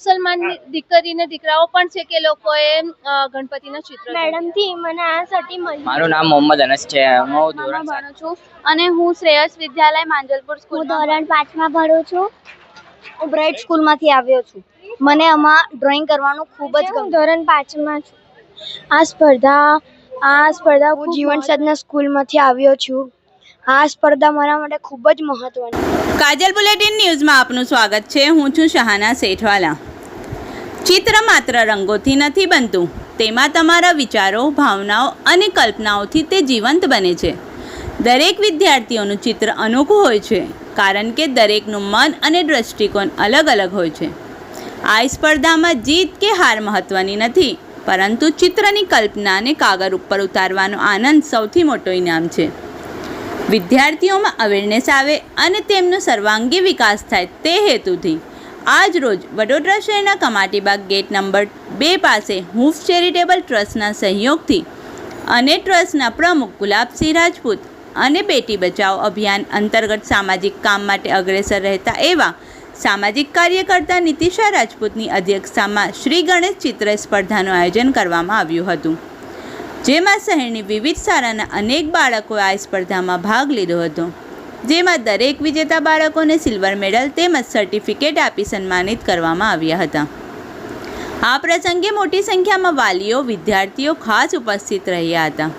મુસલમાન દીકરીને દીકરાઓ પણ છે કે લોકોએ ગણપતિના ચિત્ર મેડમથી મને આ સર્ટી મળી. મારું નામ મોહમ્મદ અનસ છે. હું ધોરણ ભણું છું અને હું શ્રેયસ વિદ્યાલય માંજલપુર હું સ્કૂલમાં ધોરણ પાંચમાં ભણું છું. હું બ્રાઇટ સ્કૂલમાંથી આવ્યો છું. મને આમાં ડ્રોઈંગ કરવાનું ખૂબ જ ગમે ધોરણ પાંચમાં છું. આ સ્પર્ધા આ સ્પર્ધા હું જીવન સાધના સ્કૂલમાંથી આવ્યો છું. આ સ્પર્ધા મારા માટે ખૂબ જ મહત્વની કાજલ બુલેટિન ન્યૂઝમાં આપનું સ્વાગત છે. હું છું શહાના શેઠવાલા. ચિત્ર માત્ર રંગોથી નથી બનતું. તેમાં તમારા વિચારો, ભાવનાઓ અને કલ્પનાઓથી તે જીવંત બને છે. દરેક વિદ્યાર્થીઓનું ચિત્ર અનોખું હોય છે, કારણ કે દરેકનું મન અને દૃષ્ટિકોણ અલગ અલગ હોય છે. આ સ્પર્ધામાં જીત કે હાર મહત્ત્વની નથી, પરંતુ ચિત્રની કલ્પનાને કાગળ ઉપર ઉતારવાનો આનંદ સૌથી મોટો ઇનામ છે. વિદ્યાર્થીઓમાં અવેરનેસ આવે અને તેમનો સર્વાંગી વિકાસ થાય તે હેતુથી. આજ રોજ વડોદરા શહેરના કમાટીબાગ ગેટ નંબર બે પાસે હૂફ ચેરિટેબલ ટ્રસ્ટના સહયોગથી અને ટ્રસ્ટના પ્રમુખ ગુલાબસિંહ રાજપૂત અને બેટી બચાવ અભિયાન અંતર્ગત સામાજિક કામ માટે અગ્રેસર રહેતા એવા સામાજિક કાર્યકર્તા નીતિશા રાજપૂતની અધ્યક્ષતામાં શ્રી ગણેશ ચિત્ર સ્પર્ધાનું આયોજન કરવામાં આવ્યું હતું, જેમાં શહેરની વિવિધ શાળાના અનેક બાળકોએ આ સ્પર્ધામાં ભાગ લીધો હતો. જેમાં દરેક વિજેતા બાળકોને સિલ્વર મેડલ તેમજ સર્ટિફિકેટ આપી સન્માનિત કરવામાં આવ્યા હતા. આ પ્રસંગે મોટી સંખ્યામાં વાલીઓ, વિદ્યાર્થીઓ ખાસ ઉપસ્થિત રહ્યા હતા.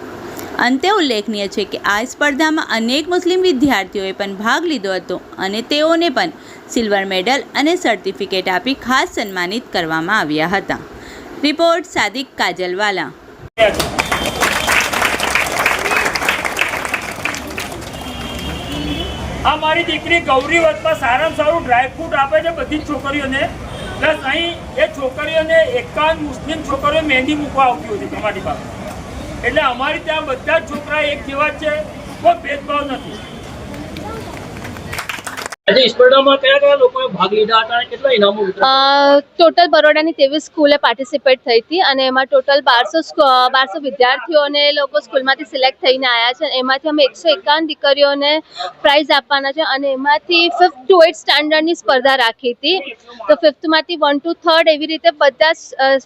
અંતે ઉલ્લેખનીય છે કે આ સ્પર્ધામાં અનેક મુસ્લિમ વિદ્યાર્થીઓએ પણ ભાગ લીધો હતો અને તેઓને પણ સિલ્વર મેડલ અને સર્ટિફિકેટ આપી ખાસ સન્માનિત કરવામાં આવ્યા હતા. રિપોર્ટ સાદિક કાજલવાલા. આ મારી દીકરી ગૌરી વતમાં સારામાં સારું ડ્રાયફ્રૂટ આપે છે બધી છોકરીઓને. પ્લસ અહીં એ છોકરીઓને એકાવન મુસ્લિમ છોકરીઓ મહેંદી મૂકવા આવતી હતી તમારી પાસે. એટલે અમારી ત્યાં બધા જ છોકરા એક જેવા છે. કોઈ ભેદભાવ નથી. સ્પર્ધામાં ટોટલ બરોડાની ત્રેવીસ સ્કૂલે પાર્ટિસિપેટ થઈ હતી અને એમાં ટોટલ બારસો બારસો વિદ્યાર્થીઓને લોકો સ્કૂલમાંથી સિલેક્ટ થઈને આવ્યા છે એમાંથી અમે એકસો એકાવન દીકરીઓને પ્રાઇઝ આપવાના છે અને એમાંથી ફિફ્થ ટુ એઇટ સ્ટાન્ડર્ડની સ્પર્ધા રાખી હતી. તો ફિફ્થમાંથી વન ટુ થર્ડ એવી રીતે બધા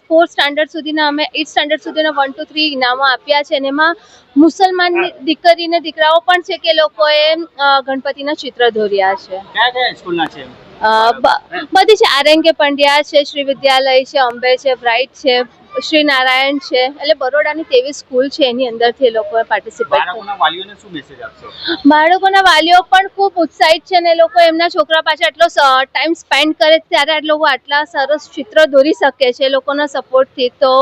ફોર્થ સ્ટાન્ડર્ડ સુધીના અમે એઇટ સ્ટાન્ડર્ડ સુધીના વન ટુ થ્રી ઇનામો આપ્યા છે અને એમાં મુસલમાન દીકરીને દીકરાઓ પણ છે કે લોકોએ ગણપતિના ચિત્ર દોર્યા છે. કયા કયા સ્કૂલના છે? બધી છે. આરએનકે પંડ્યા છે શ્રી વિદ્યાલય છે અંબે છે બ્રાઇટ છે શ્રી નારાયણ છે. એટલે બરોડાની તેવી સ્કૂલ છે એની અંદરથી એ લોકોએ પાર્ટિસિપેટ બાળકોના વાલીઓ પણ ખૂબ ઉત્સાહિત છે ને એ લોકો એમના છોકરા પાસે આટલો ટાઈમ સ્પેન્ડ કરે ત્યારે લોકો આટલા સરસ ચિત્ર દોરી શકે છે એ લોકોના સપોર્ટથી તો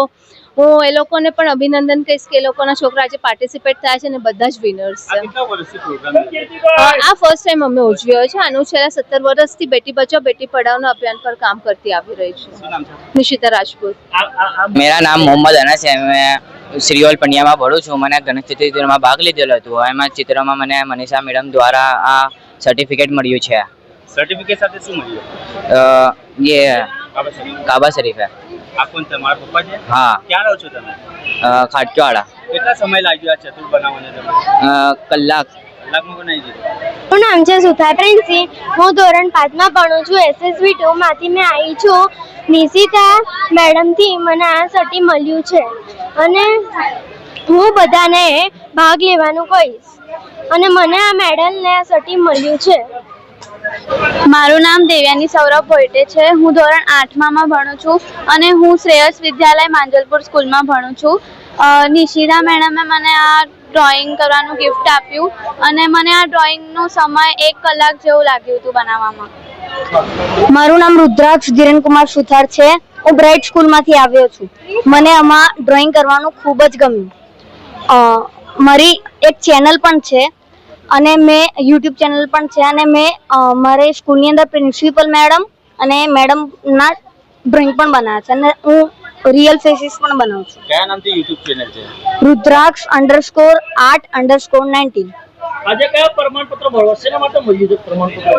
હું એ લોકોને પણ અભિનંદન કહીશ કે એ લોકોના છોકરા આજે પાર્ટિસિપેટ થયા છે અને બધા જ વિનર્સ આ છે કેટલા વર્ષથી પ્રોગ્રામ અ, આ ફર્સ્ટ ટાઈમ અમે ઉજવ્યો છે. આનું છેલ્લા સત્તર વર્ષથી બેટી બચાવો બેટી પઢાઓના અભિયાન પર કામ કરતી આવી રહી છું. નિશિતા રાજપૂત. મેરા નામ મોહમ્મદ અનસ છે. મેં શ્રીઓલ પંડ્યામાં ભણું છું. મને ગણેશ ચિત્રમાં ભાગ લીધેલો હતો. એમાં ચિત્રમાં મને મનીષા મેડમ દ્વારા આ સર્ટિફિકેટ મળ્યું છે. સર્ટિફિકેટ સાથે શું મળ્યું? અ, કાબા શરીફ હે. આ કોણ તમારા પપ્પા છે? હા. ક્યાં રહો છો તમે? ખાટવાડા કેટલા સમય લાગ્યો આ ચતુર બનાવવાને તમને કલાક. હું નામ છે સુથા પ્રિન્સી હું ધોરણ પાંચમાં ભણું છું. એસએસવી ટુ માંથી મેં આવી છું. નિશિતા મેડમથી મને આ સર્ટી મળ્યું છે. અને હું બધાને ભાગ લેવાનું કહીશ. અને મને આ મેડલ ને સર્ટી મળ્યું છે. મારું નામ દેવ્યાની સૌરભ ભોઈટે છે. હું ધોરણ આઠમામાં ભણું છું અને હું શ્રેયસ વિદ્યાલય માંજલપુર સ્કૂલમાં ભણું છું. નિશિદા મેડમે મને આ ડ્રોઈંગ કરવાનું ગિફ્ટ આપ્યું અને મને આ ડ્રોઈંગનો સમય એક કલાક જેવું લાગ્યું હતું બનાવવામાં. મારું નામ રુદ્રાક્ષ ધીરેનકુમાર સુથાર છે. હું બ્રાઇટ સ્કૂલમાંથી આવ્યો છું. મને આમાં ડ્રોઈંગ કરવાનું ખૂબ જ ગમ્યું. મારી એક ચેનલ પણ છે. અને મેં યુટ્યુબ ચેનલ પણ છે અને મેં મારે સ્કૂલની અંદર પ્રિન્સિપલ મેડમ અને મેડમના ડ્રોઈંગ પણ બનાવ્યા છે અને હું રિયલ ફેસીસ પણ બનાવું છું. કયા નામથી યુટ્યુબ ચેનલ છે? Rudraksh underscore art underscore nineteen. આજે કયા પ્રમાણપત્ર ભરવા શેના માટે મળ્યું છે પ્રમાણપત્ર?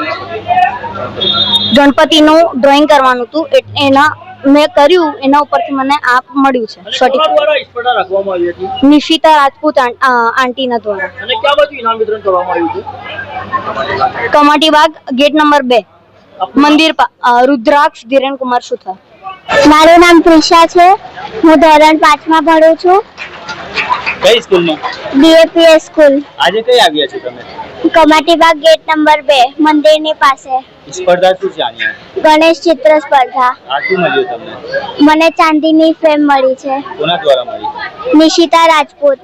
ગણપતિનું ડ્રોઈંગ કરવાનું હતું એના મેં કર્યું એના ઉપરથી મને આ મળ્યું છે સર્ટિફિકેટ નિશિતા રાજપૂત આંટીના દ્વારા. અને ક્યાં બાજુ ઇનામ વિતરણ કરવામાં આવ્યું છે કમાટીબાગ ગેટ નંબર બે. મંદિર પા- રુદ્રાક્ષ ધીરેન કુમાર સુથાર. મારું નામ ત્રિષા છે. હું ધોરણ પાંચમાં ભણું છું. કઈ સ્કૂલમાં? બીએપીએસ સ્કૂલ. આજે કઈ આવ્યા છો તમે? કમાટીબાગ ગેટ નંબર બે મંદિરની પાસે. સ્પર્ધા શું છે ગણેશ ચિત્ર સ્પર્ધા. આ શું મળ્યું તમને? મને ચાંદીની ફ્રેમ મળી છે. કોના દ્વારા મળી? નિશિતા રાજપૂત.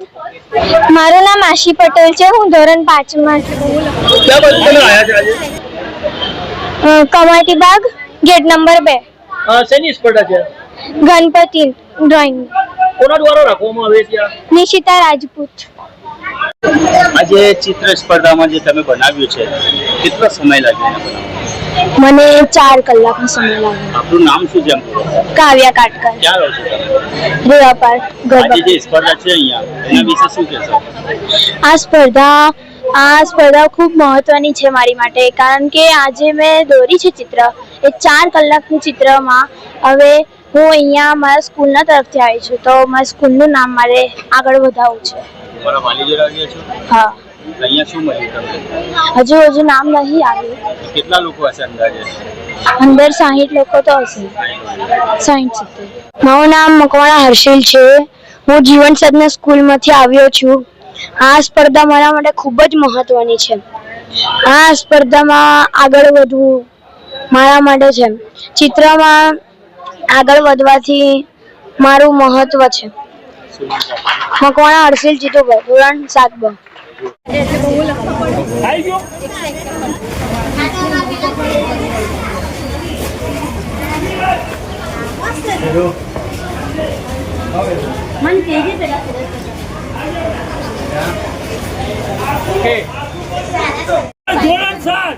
મારું નામ આશી પટેલ છે હું ધોરણ પાંચમાં છું. ક્યાં બાજુ તમે આવ્યા છો કમાટીબાગ ગેટ નંબર બે. અ, શેની સ્પર્ધા છે? ગણપતિ ડ્રોઈંગ. કોના દ્વારા રાખવામાં આવે છે નિશિતા રાજપૂત. આજે ચિત્ર સ્પર્ધામાં જે તમે બનાવ્યું છે કેટલો સમય લાગ્યો એને? મને ચાર કલાકનો સમય લાગ્યો. આપણું નામ શું છે કાવ્યા કાટકર. ક્યાં રહો છો તમે? રેવાપાર આજે જે સ્પર્ધા છે અહીંયા એના વિશે શું કહેશો? આ સ્પર્ધા આ સ્પર્ધા ખૂબ મહત્વની છે મારી માટે કારણ કે આજે મેં દોરી છે ચિત્ર. એ ચાર કલાકનું ચિત્રમાં હવે હું અહીંયા મારા સ્કૂલના તરફથી આવી છું તો મારા સ્કૂલનું નામ મારે આગળ વધાવવું છે. તમારા વાલી આવ્યા છો? હા. અહીંયા શું મળ્યું તમને? હજુ હજુ નામ નહીં આવ્યું. કેટલા લોકો હશે અંદાજે? અંદર સાહીઠ લોકો તો હશે. સાહીઠ સિત્તેર મારું નામ મકવાણા હર્ષિલ છે. હું જીવન સાધના સ્કૂલમાંથી આવ્યો છું. આ સ્પર્ધા મારા માટે ખૂબ જ મહત્વની છે. આ સ્પર્ધામાં આગળ વધવું મારા માટે છે. ચિત્રમાં આગળ વધવાથી મારું મહત્વ છે? મકવાણા હર્ષિલ જીતુભાઈ ધોરણ સાત બ આવી ગયો ધોરણ સાત